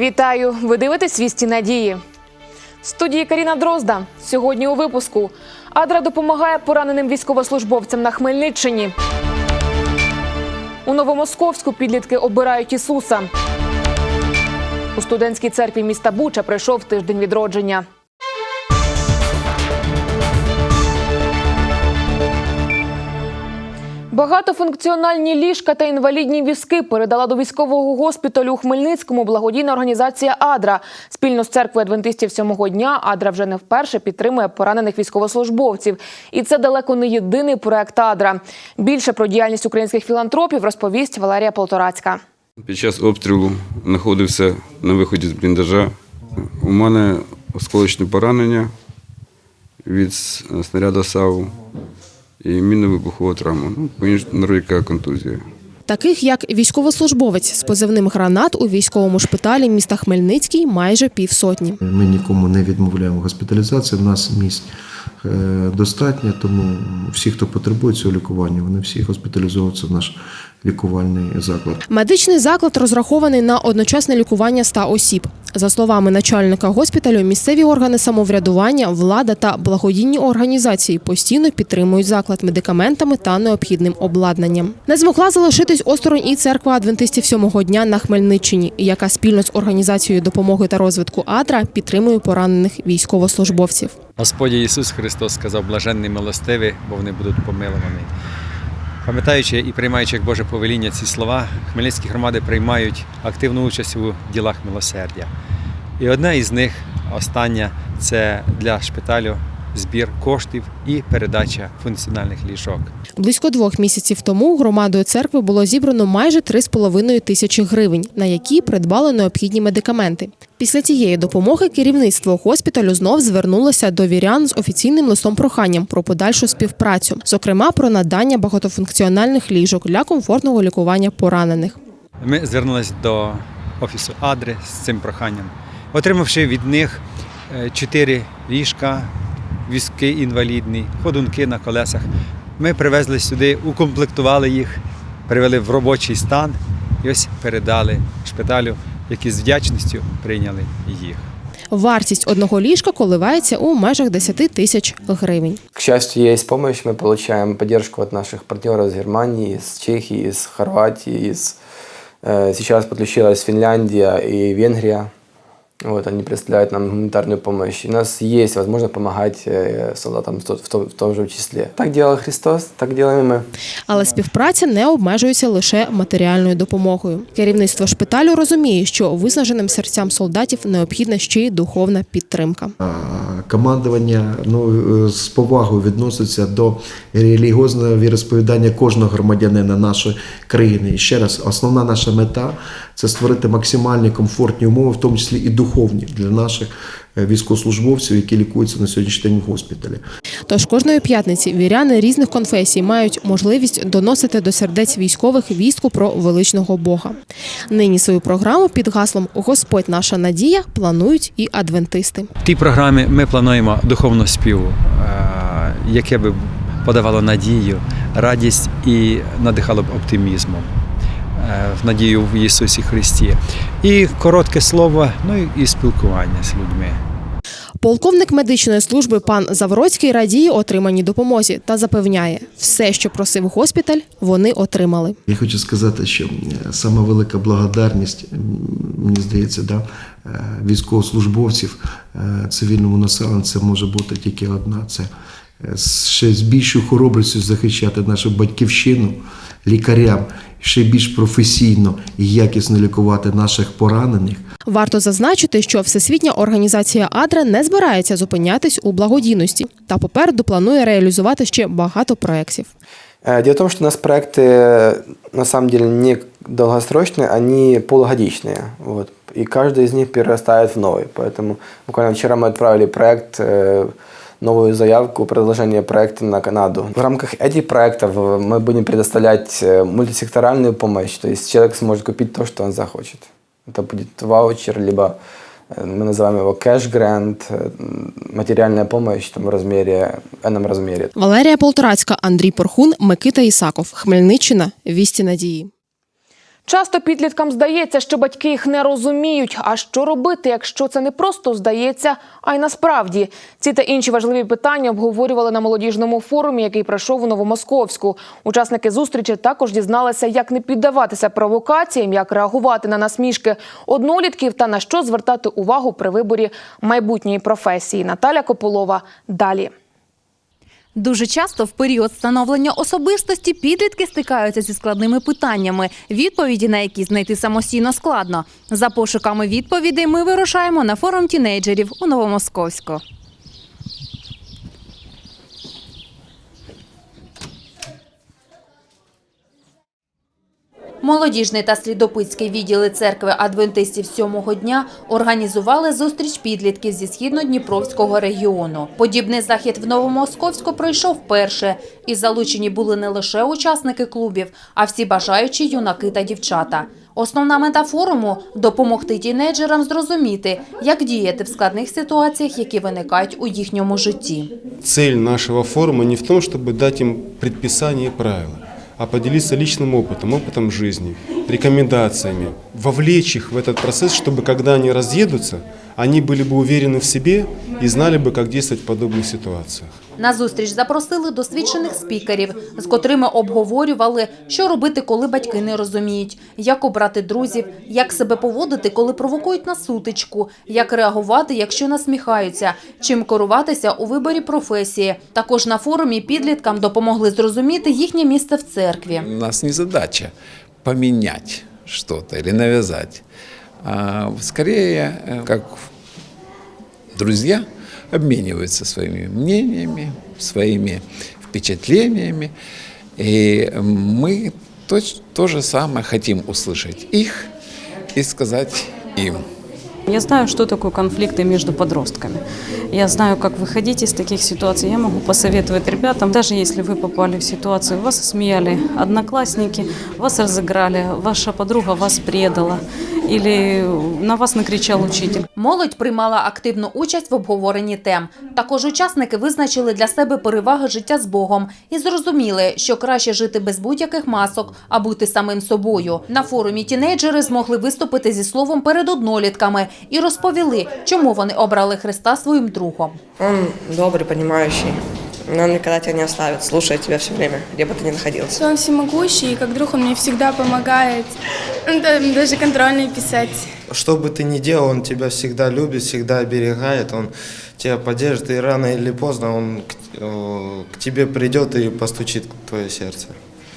Вітаю! Ви дивитесь «Вісті надії. В студії Каріна Дрозда. Сьогодні у випуску Адра допомагає пораненим військовослужбовцям на Хмельниччині. У Новомосковську підлітки обирають Ісуса. У студентській церкві міста Буча пройшов тиждень відродження. Багатофункціональні ліжка та інвалідні візки передала до військового госпіталю у Хмельницькому благодійна організація Адра. Спільно з церквою адвентистів сьомого дня Адра вже не вперше підтримує поранених військовослужбовців. І це далеко не єдиний проект Адра. Більше про діяльність українських філантропів розповість Валерія Полторацька. Під час обстрілу знаходився на виході з бліндажа. У мене осколочне поранення від снаряду САУ і мінно-вибухова травма. Ну, по-іншому контузія. Таких як військовослужбовець з позивним гранат у військовому шпиталі міста Хмельницький майже півсотні. Ми нікому не відмовляємо госпіталізацію. госпіталізації. У нас місць е, достатньо, тому всі, хто потребує цього лікування, вони всі госпіталізовуються в наш лікувальний заклад. Медичний заклад розрахований на одночасне лікування 100 осіб. За словами начальника госпіталю, місцеві органи самоврядування, влада та благодійні організації постійно підтримують заклад медикаментами та необхідним обладнанням. Не змогла залишитись осторонь і церква адвентистів сьомого дня на Хмельниччині, яка спільно з організацією допомоги та розвитку Адра підтримує поранених військовослужбовців. Господь Ісус Христос сказав, блаженний милостиві, бо вони будуть помилувані. Пам'ятаючи і приймаючи як Боже повеління ці слова, хмельницькі громади приймають активну участь у ділах милосердя. І одна із них, остання, це для шпиталю збір коштів і передача функціональних ліжок. Близько двох місяців тому громадою церкви було зібрано майже 3,5 тисячі гривень, на які придбали необхідні медикаменти. Після цієї допомоги керівництво госпіталю знов звернулося до вірян з офіційним листом проханням про подальшу співпрацю, зокрема про надання багатофункціональних ліжок для комфортного лікування поранених. Ми звернулися до офісу Адри з цим проханням, отримавши від них е, чотири ліжка, візки інвалідні, ходунки на колесах. Ми привезли сюди, укомплектували їх, привели в робочий стан і ось передали шпиталю, які з вдячністю прийняли їх. Вартість одного ліжка коливається у межах 10 тисяч гривень. К счастью, есть помощь. Мы получаем поддержку от наших партнеров из Германии, из Чехии, из Хорватии, из... э, Сейчас подключилась Финляндия и Венгрия. Вот, они представляют нам гуманитарную помощь. И у нас есть возможность помогать э, солдатам в, то- в, том- в том же числе. Так делал Христос, так делаем и мы. Але співпраця не обмежується лише матеріальною допомогою. Керівництво шпиталю розуміє, що виснаженим серцям солдатів необхідна ще й духовна підтримка. Командування ну, е, з повагою відноситься до релігіозного віросповідання кожного громадянина нашої країни. І ще раз, основна наша мета це створити максимальні комфортні умови, в тому числі і духовні для наших е, військовослужбовців, які лікуються на сьогоднішній день в госпіталі. Тож кожної п'ятниці віряни різних конфесій мають можливість доносити до сердець військових вістку про величного Бога. Нині свою програму під гаслом Господь наша надія планують і адвентисти. В тій програмі ми плануємо духовну співу, е, яке би подавало надію, радість і надихало б оптимізмом. е, В надію в Ісусі Христі. І коротке слово, ну і спілкування з людьми. Полковник медичної служби пан Завроцький радіє отриманій допомозі та запевняє, все, що просив госпіталь, вони отримали. Я хочу сказати, що е, сама велика благодарність, мені здається, да, е, військовослужбовців е, цивільному населенню може бути тільки одна. Це ще з більшою хоробрістю захищати нашу батьківщину лікарям, ще більш професійно і якісно лікувати наших поранених. Варто зазначити, що Всесвітня організація Адра не збирається зупинятись у благодійності та попереду планує реалізувати ще багато проєктів. Э, Дело в том, что у нас проекты э, на самом деле не долгосрочные, они полугодичные. Вот. И каждый из них перерастает в новый. Поэтому буквально вчера мы отправили проект, э, новую заявку, продолжение проекта на Канаду. В рамках этих проектов э, мы будем предоставлять э, мультисекторальную помощь. То есть человек сможет купить то, что он захочет. Это будет ваучер, либо э, мы называем его кэш-грант, э, материальная помощь там, в размере, в размере. Валерія Полторацька, Андрій Порхун, Микита Ісаков, Хмельниччина, Вісті Надії. Часто підліткам здається, що батьки їх не розуміють. А що робити, якщо це не просто здається, а й насправді? Ці та інші важливі питання обговорювали на молодіжному форумі, який пройшов у Новомосковську. Учасники зустрічі також дізналися, як не піддаватися провокаціям, як реагувати на насмішки однолітків та на що звертати увагу при виборі майбутньої професії. Наталя Кополова далі. Дуже часто в період становлення особистості підлітки стикаються зі складними питаннями, відповіді на які знайти самостійно складно. За пошуками відповідей ми вирушаємо на форум тінейджерів у Новомосковську. Молодіжний та слідопитський відділи церкви адвентистів сьомого дня організували зустріч підлітків зі східно-дніпровського регіону. Подібний захід в Новомосковську пройшов вперше. І залучені були не лише учасники клубів, а всі бажаючі юнаки та дівчата. Основна мета форуму допомогти тінейджерам зрозуміти, як діяти в складних ситуаціях, які виникають у їхньому житті. Цель нашего форума не в том, чтобы дать им предписания и правила, а поделиться личным опытом, опытом жизни, рекомендациями, вовлечь их в этот процесс, чтобы когда они разъедутся, они были бы уверены в себе и знали бы, как действовать в подобных ситуациях. На зустріч запросили досвідчених спікерів, з котрими обговорювали, що робити, коли батьки не розуміють, як обрати друзів, як себе поводити, коли провокують на сутичку, як реагувати, якщо насміхаються, чим керуватися у виборі професії. Також на форумі підліткам допомогли зрозуміти їхнє місце в церкві. У нас не задача поменять что-то или навязать, а скорее, э, как друзья, обмениваются своими мнениями, своими впечатлениями. И мы то, то же самое хотим услышать их и сказать им. Я знаю, что такое конфликты между подростками. Я знаю, как выходить из таких ситуаций. Я могу посоветовать ребятам, даже если вы попали в ситуацию, вас смеяли одноклассники, вас разыграли, ваша подруга вас предала или на вас накричал учитель. Молодь приймала активну участь в обговоренні тем. Також учасники визначили для себе переваги життя з Богом і зрозуміли, що краще жити без будь-яких масок, а бути самим собою. На форумі тінейджери змогли виступити зі словом перед однолітками і розповіли, чому вони обрали Христа своїм другом. Он добрый, понимающий Он никогда тебя не оставит, слушает тебя все время, где бы ты ни находился. Он всемогущий, и как друг он мне всегда помогает. Ну, да, Даже контрольные писать. Что бы ты ни делал, он тебя всегда любит, всегда оберегает, он тебя поддержит, и рано или поздно он к, э, к тебе придет и постучит в твое сердце.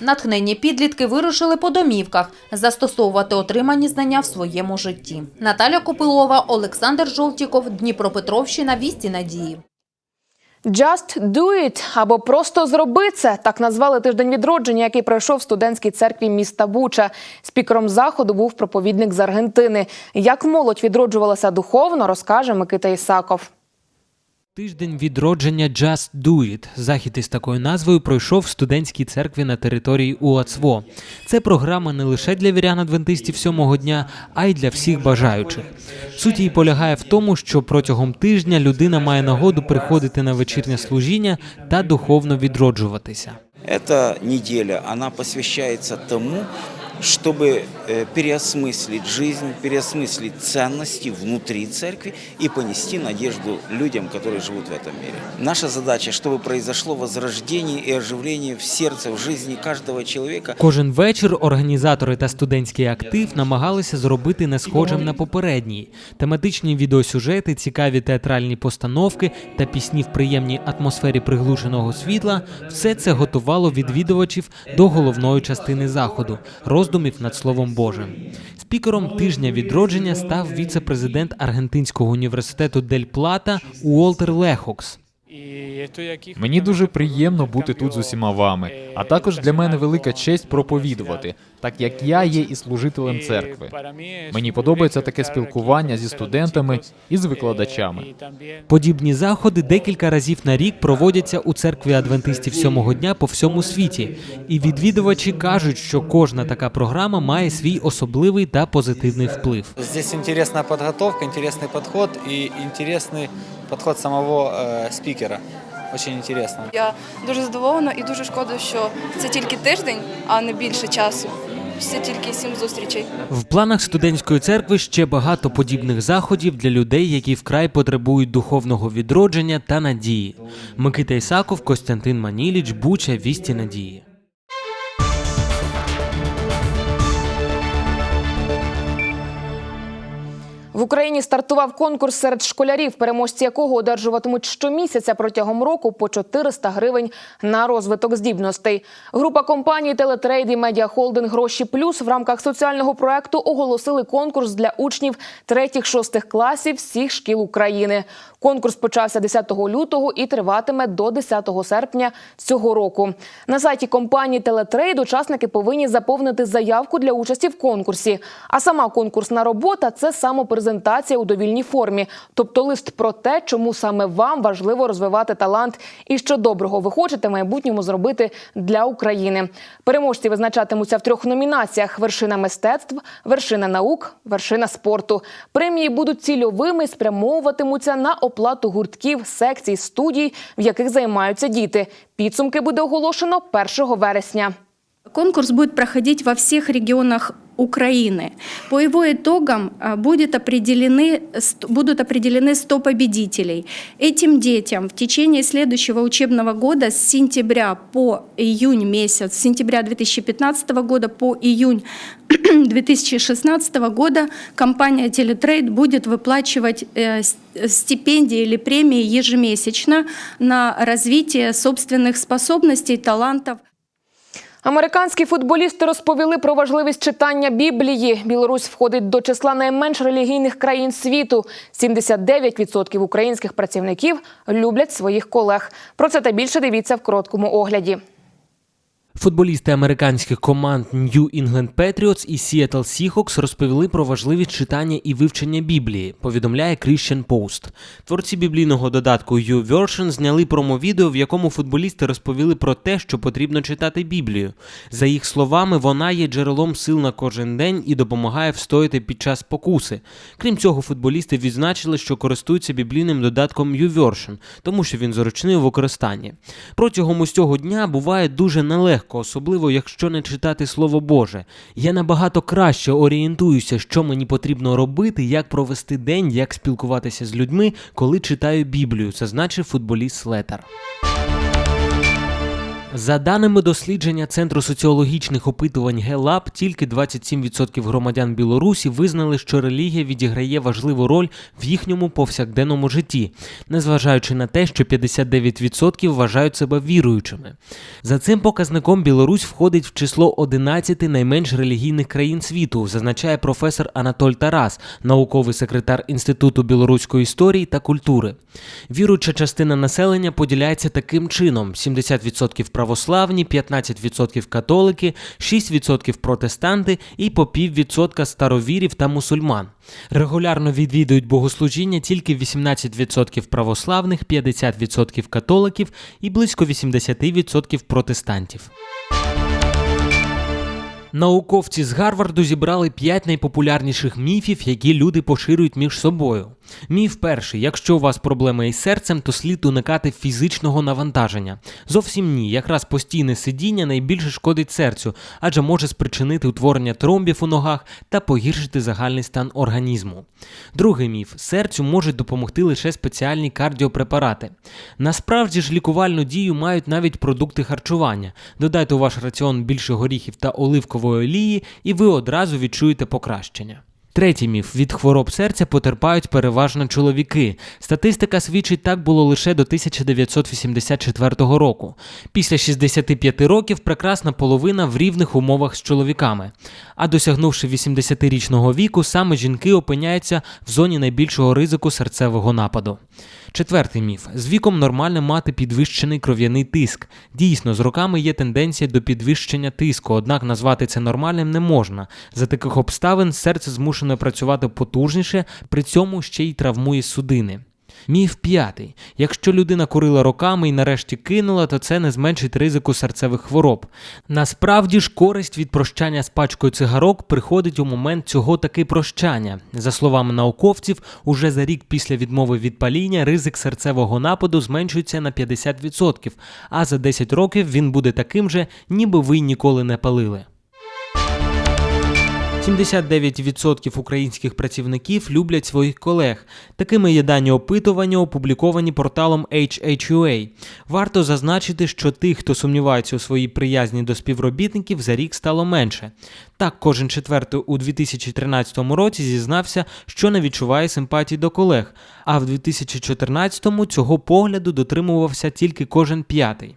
Натхненні підлітки вирушили по домівках застосовувати отримані знання в своєму житті. Наталя Копилова, Олександр Жолтіков, Дніпропетровщина, Вісті Надії. Just do it або просто зроби це. Так назвали тиждень відродження, який пройшов в студентській церкві міста Буча. Спікером заходу був проповідник з Аргентини. Як молодь відроджувалася духовно, розкаже Микита Ісаков. Тиждень відродження Just Do It. Захід із такою назвою пройшов в студентській церкві на території УАЦВО. Це програма не лише для вірян-адвентистів сьомого дня, а й для всіх бажаючих. Суть її полягає в тому, що протягом тижня людина має нагоду приходити на вечірнє служіння та духовно відроджуватися. Эта неделя, она посвящается тому, чтобы э, переосмыслить жизнь, переосмыслить ценности внутри церкви и понести надежду людям, которые живут в этом мире. Наша задача, чтобы произошло возрождение и оживление в сердце, в жизни каждого человека. Кожен вечір організатори та студентський актив намагалися зробити не схожим на попередній. Тематичні відеосюжети, цікаві театральні постановки та пісні в приємній атмосфері приглушеного світла все це готувало відвідувачів до головної частини заходу роздумів над Словом Божим. Спікером тижня відродження став віце-президент Аргентинського університету Дель Плата Уолтер Лехокс. Мені дуже приємно бути тут з усіма вами, а також для мене велика честь проповідувати, так як я є і служителем церкви. Мені подобається таке спілкування зі студентами і з викладачами. Подібні заходи декілька разів на рік проводяться у церкві адвентистів сьомого дня по всьому світі. І відвідувачі кажуть, що кожна така програма має свій особливий та позитивний вплив. Здесь интересная подготовка, интересный подход и интересный подход самого э, спикера. Очень интересно. Я дуже задоволена і дуже шкода, що це тільки тиждень, а не більше часу. все тільки сім зустрічей. В планах студентської церкви ще багато подібних заходів для людей, які вкрай потребують духовного відродження та надії. Микита Ісаков, Костянтин Маніліч, Буча, Вісті Надії. В Україні стартував конкурс серед школярів, переможці якого одержуватимуть щомісяця протягом року по 400 гривень на розвиток здібностей. Група компаній Телетрейд і Медіахолдинг Гроші Плюс в рамках соціального проекту оголосили конкурс для учнів 3-6 класів всіх шкіл України. Конкурс почався 10 лютого і триватиме до 10 серпня цього року. На сайті компанії Телетрейд учасники повинні заповнити заявку для участі в конкурсі. А сама конкурсна робота це самопрезентація у довільній формі, тобто лист про те, чому саме вам важливо розвивати талант і що доброго ви хочете в майбутньому зробити для України. Переможці визначатимуться в трьох номінаціях: вершина мистецтв, вершина наук, вершина спорту. Премії будуть цільовими, спрямовуватимуться на оплату гуртків, секцій, студій, в яких займаються діти. Підсумки буде оголошено 1 вересня. Конкурс будет проходить во всех регионах Украины. По его итогам а, будет определены, будут определены 100 победителей. Этим детям в течение следующего учебного года с сентября по июнь месяц, с сентября 2015 года по июнь 2016 года компания Телетрейд будет выплачивать э, стипендии или премии ежемесячно на развитие собственных способностей, талантов. Американські футболісти розповіли про важливість читання Біблії. Білорусь входить до числа найменш релігійних країн світу. 79% українських працівників люблять своїх колег. Про це та більше дивіться в короткому огляді. Футболісти американських команд New England Patriots і Seattle Seahawks розповіли про важливість читання і вивчення Біблії, повідомляє Christian Post. Творці біблійного додатку YouVersion зняли промо-відео, в якому футболісти розповіли про те, що потрібно читати Біблію. За їх словами, вона є джерелом сил на кожен день і допомагає встояти під час покуси. Крім цього, футболісти відзначили, що користуються біблійним додатком YouVersion, тому що він зручний у використанні. Протягом усього дня буває дуже нелегко, особливо якщо не читати Слово Боже. Я набагато краще орієнтуюся, що мені потрібно робити, як провести день, як спілкуватися з людьми, коли читаю Біблію, зазначив футболіст Слетер. За даними дослідження Центру соціологічних опитувань ГЕЛАП, тільки 27% громадян Білорусі визнали, що релігія відіграє важливу роль в їхньому повсякденному житті, незважаючи на те, що 59% вважають себе віруючими. За цим показником Білорусь входить в число 11 найменш релігійних країн світу, зазначає професор Анатоль Тарас, науковий секретар Інституту білоруської історії та культури. Віруюча частина населення поділяється таким чином: 70% православні, 15% католики, 6% протестанти і по піввідсотка старовірів та мусульман. Регулярно відвідують богослужіння тільки 18% православних, 50% католиків і близько 80% протестантів. Науковці з Гарварду зібрали 5 найпопулярніших міфів, які люди поширюють між собою. Міф перший: якщо у вас проблеми із серцем, то слід уникати фізичного навантаження. Зовсім ні, якраз постійне сидіння найбільше шкодить серцю, адже може спричинити утворення тромбів у ногах та погіршити загальний стан організму. Другий міф: серцю можуть допомогти лише спеціальні кардіопрепарати. Насправді ж лікувальну дію мають навіть продукти харчування. Додайте у ваш раціон більше горіхів та оливкової олії, і ви одразу відчуєте покращення. Третій міф від хвороб серця потерпають переважно чоловіки. Статистика свідчить, так було лише до 1984 року. Після 65 років прекрасна половина в рівних умовах з чоловіками. А досягнувши 80-річного віку, саме жінки опиняються в зоні найбільшого ризику серцевого нападу. Четвертий міф: з віком нормально мати підвищений кров'яний тиск. Дійсно, з роками є тенденція до підвищення тиску, однак назвати це нормальним не можна. За таких обставин серце змушено працювати потужніше, при цьому ще й травмує судини. Міф п'ятий: якщо людина курила роками і нарешті кинула, то це не зменшить ризику серцевих хвороб. Насправді ж користь від прощання з пачкою цигарок приходить у момент цього таки прощання. За словами науковців, уже за рік після відмови від паління ризик серцевого нападу зменшується на 50%, а за 10 років він буде таким же, ніби ви ніколи не палили. 79% українських працівників люблять своїх колег. Такими є дані опитування, опубліковані порталом HHUA. Варто зазначити, що тих, хто сумнівається у своїй приязні до співробітників, за рік стало менше. Так, кожен четвертий у 2013 році зізнався, що не відчуває симпатії до колег, а в 2014-му цього погляду дотримувався тільки кожен п'ятий.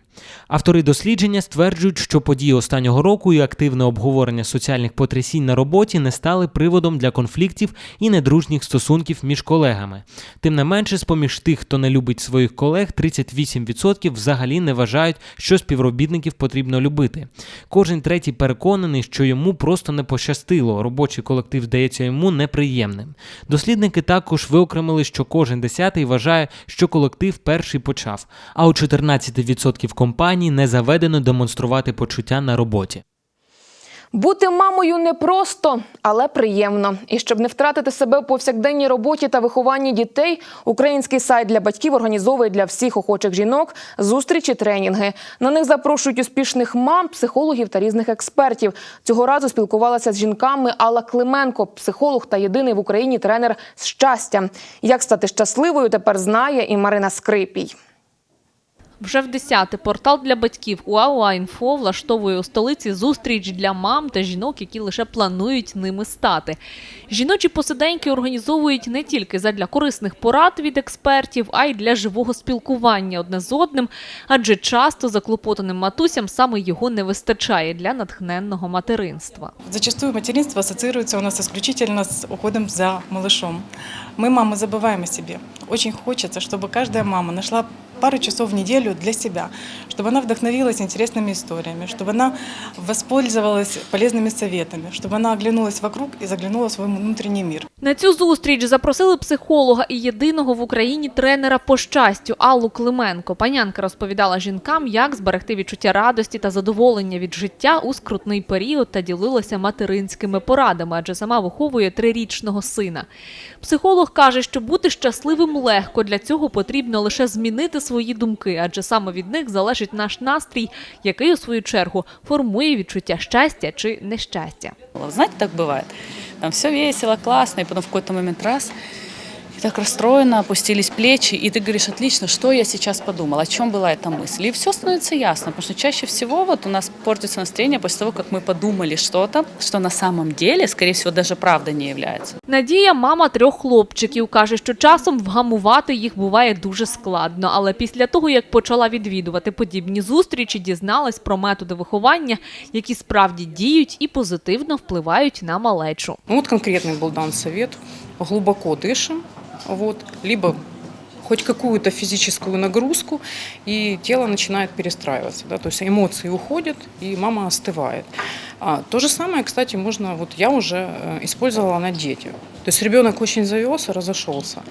Автори дослідження стверджують, що події останнього року і активне обговорення соціальних потрясінь на роботі не стали приводом для конфліктів і недружніх стосунків між колегами. Тим не менше, з-поміж тих, хто не любить своїх колег, 38% взагалі не вважають, що співробітників потрібно любити. Кожен третій переконаний, що йому просто не пощастило. Робочий колектив здається йому неприємним. Дослідники також виокремили, що кожен десятий вважає, що колектив перший почав, а у 14% компаній не заведено демонструвати почуття на роботі. Бути мамою непросто, але приємно. І щоб не втратити себе в повсякденній роботі та вихованні дітей, український сайт для батьків організовує для всіх охочих жінок зустрічі, тренінги. На них запрошують успішних мам, психологів та різних експертів. Цього разу спілкувалася з жінками Алла Клименко, психолог та єдиний в Україні тренер з щастя. Як стати щасливою, тепер знає і Марина Скрипій. Вже в десяте портал для батьків УАУА-інфо влаштовує у столиці зустріч для мам та жінок, які лише планують ними стати. Жіночі посиденьки організовують не тільки задля корисних порад від експертів, а й для живого спілкування одне з одним, адже часто заклопотаним матусям саме його не вистачає для натхненного материнства. Зачастую материнство ассоциируется у нас исключительно с уходом за малышом. Мы, мамы, забываем о себе. Очень хочется, чтобы каждая мама нашла пару часов в неделю для себя, чтобы она вдохновилась интересными историями, чтобы она воспользовалась полезными советами, чтобы она оглянулась вокруг и заглянула в свой внутренний мир. На цю зустріч запросили психолога і єдиного в Україні тренера по щастю Аллу Клименко. Панянка розповідала жінкам, як зберегти відчуття радості та задоволення від життя у скрутний період та ділилася материнськими порадами, адже сама виховує трирічного сина. Психолог каже, що бути щасливим легко. Для цього потрібно лише змінити свої думки, адже саме від них залежить наш настрій, який у свою чергу формує відчуття щастя чи нещастя. Знаєте, так буває. Там все весело, класно, і потім в какой-то момент раз, и так расстроено, опустились плечи, и ты говоришь, отлично, что я сейчас подумал, о чем была эта мысль. И все становится ясно, потому что чаще всего вот у нас портится настроение после того, как мы подумали что-то, что на самом деле, скорее всего, даже правда не является. Надія мама трьох хлопчиків. Каже, що часом вгамувати їх буває дуже складно. Але після того, як почала відвідувати подібні зустрічі, дізналась про методи виховання, які справді діють і позитивно впливають на малечу. Ну, вот конкретный был дан совет. Глубоко дышим, вот, либо хоть какую-то физическую нагрузку, и тело начинает перестраиваться. Да, то есть эмоции уходят, и мама остывает. А, то же самое, кстати, можно, вот я уже э, использовала на дети. То есть ребенок очень завелся, разошелся,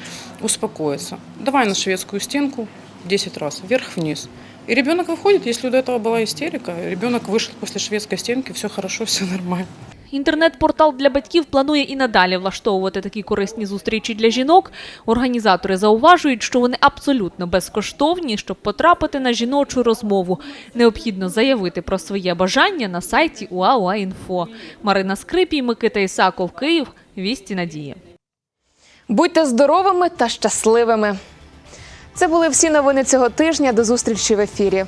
успокоится. Давай на шведскую стенку 10 раз, вверх-вниз. И ребенок выходит, если до этого была истерика, ребенок вышел после шведской стенки, все хорошо, все нормально. Інтернет-портал для батьків планує і надалі влаштовувати такі корисні зустрічі для жінок. Організатори зауважують, що вони абсолютно безкоштовні. Щоб потрапити на жіночу розмову, необхідно заявити про своє бажання на сайті УАУА.Інфо. Марина Скрипій, Микита Ісаков, Київ. Вісті Надії. Будьте здоровими та щасливими. Це були всі новини цього тижня. До зустрічі в ефірі.